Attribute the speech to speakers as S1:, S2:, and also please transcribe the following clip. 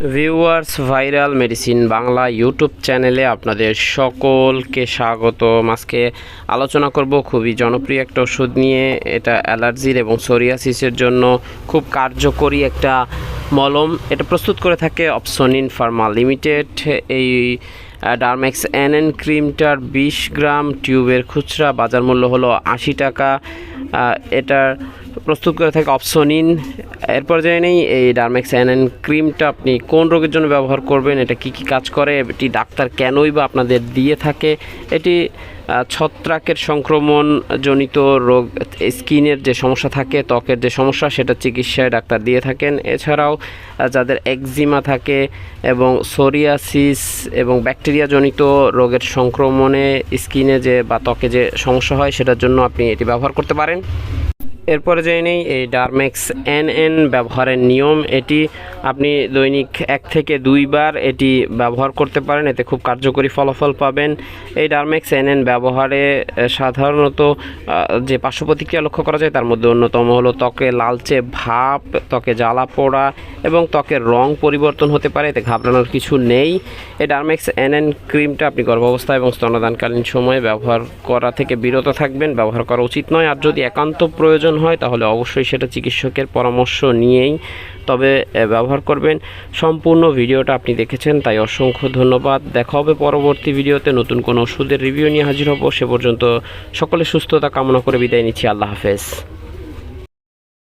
S1: Viewers, viral medicine Bangla YouTube চ্যানেলে আপনাদের সকলকে স্বাগত আজকে আলোচনা করব খুবই জনপ্রিয় একটা ওষুধ নিয়ে। এটা অ্যালার্জির এবং সোরিয়াসিসের জন্য খুব কার্যকরী একটা মলম। এটা প্রস্তুত করে থাকে অপসনিন ফার্মা লিমিটেড। এই ডারম্যাক্স এন এন ক্রিমটার বিশ গ্রাম টিউবের খুচরা বাজার মূল্য হলো আশি টাকা। এটার প্রস্তুত করে থাকে অপসনিন এরপর জেনে নেই, এই ডারম্যাক্স এন এন ক্রিমটা আপনি কোন রোগের জন্য ব্যবহার করবেন, এটা কি কি কাজ করে, এটি ডাক্তার কেনই বা আপনাদের দিয়ে থাকে। এটি ছত্রাকের সংক্রমণ জনিত রোগ, স্কিনের যে সমস্যা থাকে, ত্বকের যে সমস্যা, সেটা চিকিৎসায় ডাক্তার দিয়ে থাকেন। এছাড়াও যাদের একজিমা থাকে এবং সোরিয়াসিস এবং ব্যাকটেরিয়া জনিত রোগের সংক্রমণে স্কিনে যে বা ত্বকে যে সমস্যা হয়, সেটার জন্য আপনি এটি ব্যবহার করতে পারেন। এরপরে জেনে নেই, এই ডারমেক্স এন এন ব্যবহারের নিয়ম, এটি আপনি দৈনিক এক থেকে দুইবার এটি ব্যবহার করতে পারেন, এতে খুব কার্যকরী ফলাফল পাবেন। এই ডারমেক্স এন এন ব্যবহারে সাধারণত যে পার্শ্ব প্রতিক্রিয়া লক্ষ্য করা যায় তার মধ্যে অন্যতম হলো ত্বকে লালচে ভাব, ত্বকে জ্বালা পোড়া এবং ত্বকের রং পরিবর্তন হতে পারে, এতে ঘাবড়ানোর কিছু নেই। এই ডারমেক্স এন এন ক্রিমটা আপনি গর্ভাবস্থা এবং স্তনদানকালীন সময়ে ব্যবহার করা থেকে বিরত থাকবেন, ব্যবহার করা উচিত নয়। আর যদি একান্ত প্রয়োজন হয়, তাহলে অবশ্যই সেটা চিকিৎসকের পরামর্শ নিয়েই তবে ব্যবহার করবেন। সম্পূর্ণ ভিডিওটা আপনি দেখেছেন, তাই অসংখ্য ধন্যবাদ। দেখা হবে পরবর্তী ভিডিওতে, নতুন কোনো ওষুধের রিভিউ নিয়ে হাজির হব। সে পর্যন্ত সকলে সুস্থতা কামনা করে বিদায় নিচ্ছি। আল্লাহ হাফেজ।